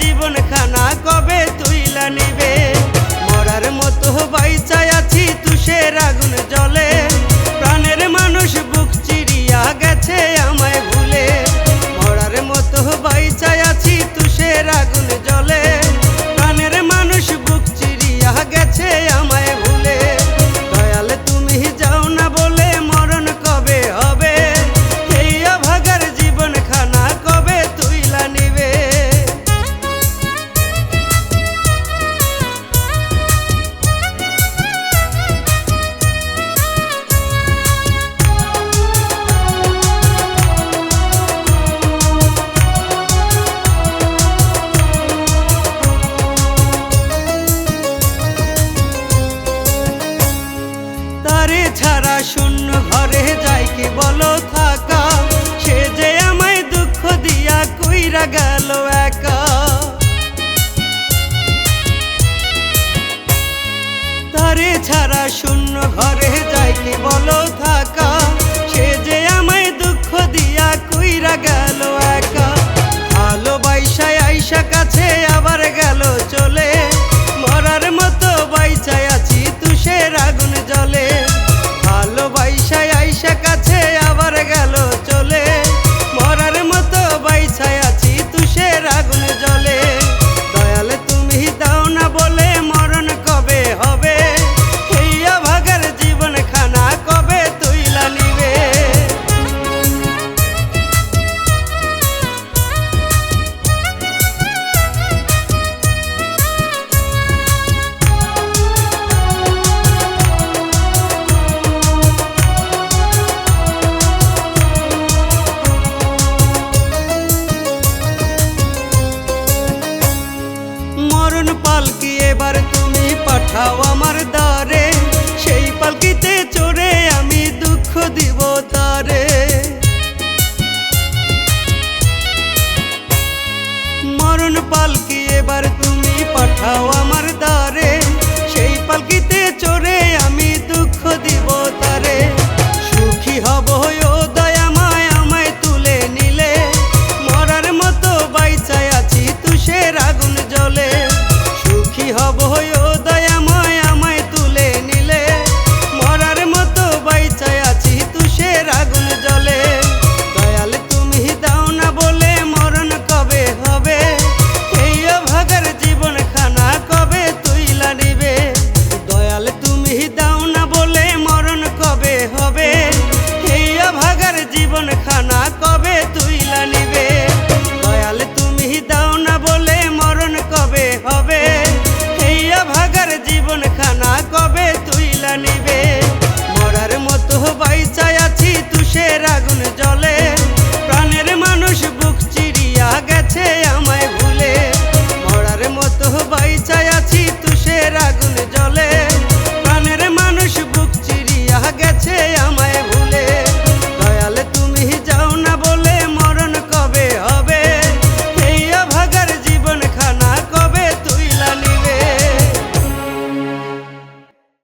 জীবন খা তোরে ছাড়া শূন্য ঘরে যাই কি বলো থাকা? সে যে আমায় দুঃখ দিয়া কইরা গেল একা। তারে ছাড়া শূন্য ঘরে যাই কি বলো থাকা? সে যে আমায় দুঃখ দিয়া কইরা গেল একা। ভালোবাসায় আইসা কাছে আবার মরণ পালকি এবার তুমি পাঠাও আমার দ্বারে। সেই পালকিতে চড়ে আমি দুঃখ দিব তারে। মরণ পালকি এবার তুমি পাঠাও